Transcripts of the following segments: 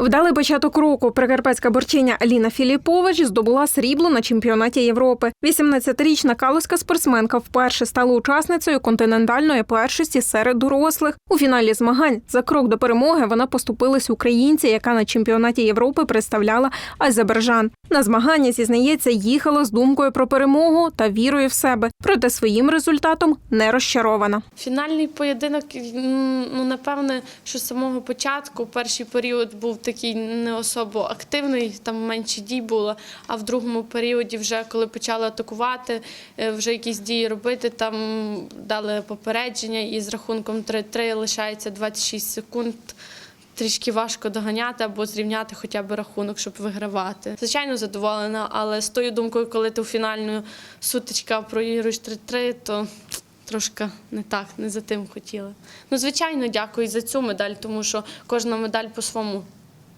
Вдалий початок року прикарпатська борчиня Аліна Філіпович здобула срібло на чемпіонаті Європи. 18-річна калузька спортсменка вперше стала учасницею континентальної першості серед дорослих. У фіналі змагань за крок до перемоги вона поступилась українці, яка на чемпіонаті Європи представляла Азербайджан. На змагання зізнається, їхала з думкою про перемогу та вірою в себе. Проте своїм результатом не розчарована. Фінальний поєдинок, ну напевне, що з самого початку перший період був не особо активний, там менше дій було. А в другому періоді, вже коли почали атакувати, е, вже якісь дії робити, там дали попередження, і з рахунком 3-3 лишається 26 секунд. Трішки важко доганяти або зрівняти хоча б рахунок, щоб вигравати. Звичайно, задоволена, але з тою думкою, коли ти у фінальну сутичка проігруєш 3-3, то трошки не так, не за тим хотіла. Ну, звичайно, дякую за цю медаль, тому що кожна медаль по-своєму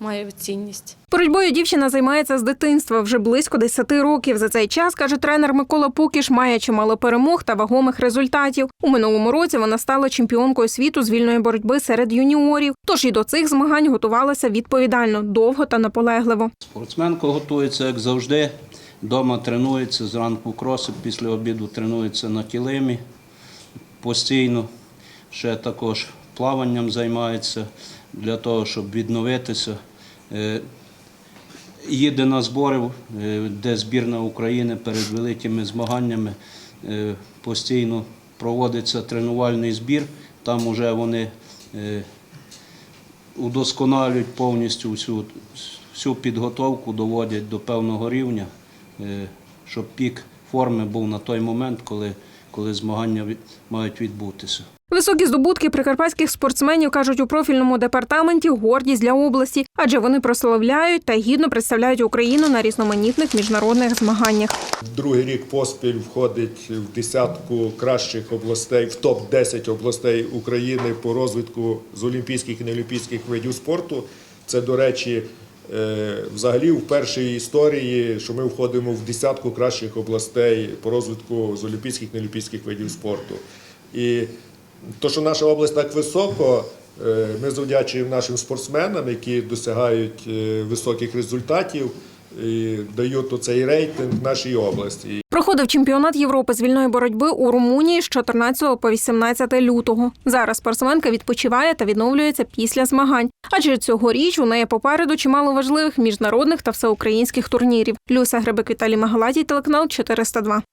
має цінність. Боротьбою дівчина займається з дитинства вже близько 10 років. За цей час каже тренер Микола Пукіш, має чимало перемог та вагомих результатів. У минулому році вона стала чемпіонкою світу з вільної боротьби серед юніорів. Тож і до цих змагань готувалася відповідально, довго та наполегливо. Спортсменка готується, як завжди. Дома тренується, зранку кроси, після обіду тренується на килимі постійно. Ще також плаванням займається для того, щоб відновитися. Їде на збори, е, де збірна України перед великими змаганнями е, постійно проводиться тренувальний збір. Там вже вони е, удосконалюють повністю всю, всю підготовку, доводять до певного рівня, щоб пік форми був на той момент, коли, коли змагання від- мають відбутися. Високі здобутки прикарпатських спортсменів кажуть у профільному департаменті гордість для області, адже вони прославляють та гідно представляють Україну на різноманітних міжнародних змаганнях. Другий рік поспіль входить в десятку кращих областей, в топ-10 областей України по розвитку з олімпійських і неолімпійських видів спорту. Це, до речі, взагалі в першій історії, що ми входимо в десятку кращих областей по розвитку з олімпійських і неолімпійських видів спорту. І то, що наша область так високо, е, ми завдячуємо нашим спортсменам, які досягають е, високих результатів і дають оцей рейтинг нашій області. Проходив чемпіонат Європи з вільної боротьби у Румунії з 14 по 18 лютого. Зараз спортсменка відпочиває та відновлюється після змагань. Адже цьогоріч у неї попереду чимало важливих міжнародних та всеукраїнських турнірів. Люся Гребик Віталій Магаладій, телеканал 402.